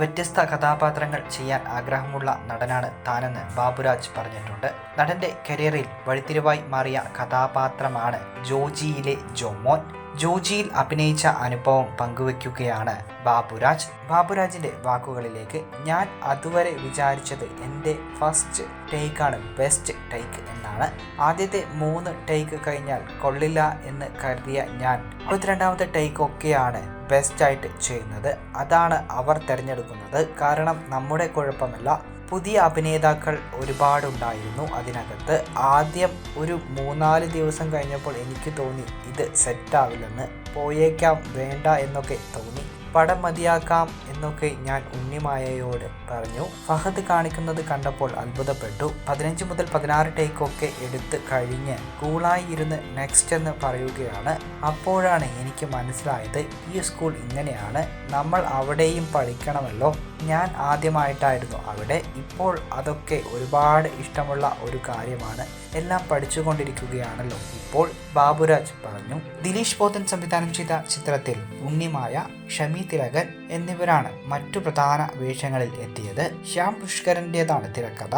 വ്യത്യസ്ത കഥാപാത്രങ്ങൾ ചെയ്യാൻ ആഗ്രഹമുള്ള നടനാണ് താനെന്ന് ബാബുരാജ് പറഞ്ഞിട്ടുണ്ട്. നടന്റെ കരിയറിൽ വഴിത്തിരിവായി മാറിയ കഥാപാത്രമാണ് ജോജിയിലെ ജോമോൻ. ജോജിയിൽ അഭിനയിച്ച അനുഭവം പങ്കുവെക്കുകയാണ് ബാബുരാജ്. ബാബുരാജിന്റെ വാക്കുകളിലേക്ക് ഞാൻ അതുവരെ വിചാരിച്ചത് എന്റെ ഫസ്റ്റ് ടേക്കാണ് ബെസ്റ്റ് ടേക്ക് എന്നാണ്. ആദ്യത്തെ മൂന്ന് ടേക്ക് കഴിഞ്ഞാൽ കൊള്ളില്ല എന്ന് കരുതിയ ഞാൻ മുപ്പത്തിരണ്ടാമത്തെ ടേക്ക് ഒക്കെയാണ് ബെസ്റ്റായിട്ട് ചെയ്യുന്നത്. അതാണ് അവർ തിരഞ്ഞെടുക്കുന്നത്. കാരണം നമ്മുടെ കുഴപ്പമല്ല. പുതിയ അഭിനേതാക്കൾ ഒരുപാടുണ്ടായിരുന്നു അതിനകത്ത്. ആദ്യം ഒരു മൂന്നാൽ ദിവസം കഴിഞ്ഞപ്പോൾ എനിക്ക് തോന്നി ഇത് സെറ്റാവില്ലെന്ന് പോയേക്കാം വേണ്ട എന്നൊക്കെ തോന്നി. പടം മതിയാക്കാം എന്നൊക്കെ ഞാൻ ഉണ്ണിമായയോട് പറഞ്ഞു. ഫഹദ് കാണിക്കുന്നത് കണ്ടപ്പോൾ അത്ഭുതപ്പെട്ടു. പതിനഞ്ച് മുതൽ പതിനാറ് ടേക്കൊക്കെ എടുത്ത് കഴിഞ്ഞ് കൂളായി ഇരുന്ന് നെക്സ്റ്റ് എന്ന് പറയുകയാണ്. അപ്പോഴാണ് എനിക്ക് മനസ്സിലായത് ഈ സ്കൂൾ ഇങ്ങനെയാണ്. നമ്മൾ അവിടെയും പഠിക്കണമല്ലോ. ഞാൻ ആദ്യമായിട്ടായിരുന്നു. അവിടെ ഇപ്പോൾ അതൊക്കെ ഒരുപാട് ഇഷ്ടമുള്ള ഒരു കാര്യമാണ്. എല്ലാം പഠിച്ചുകൊണ്ടിരിക്കുകയാണല്ലോ. ഇപ്പോൾ ബാബുരാജ് പറഞ്ഞു ദിലീഷ് പോത്തൻ സംവിധാനം ചെയ്ത ചിത്രത്തിൽ ഉണ്ണിമായ ഷമി തിലകൻ എന്നിവരാണ് മറ്റു പ്രധാന വേഷങ്ങളിൽ എത്തിയത്. ശ്യാം പുഷ്കരന്റെതാണ് തിരക്കഥ.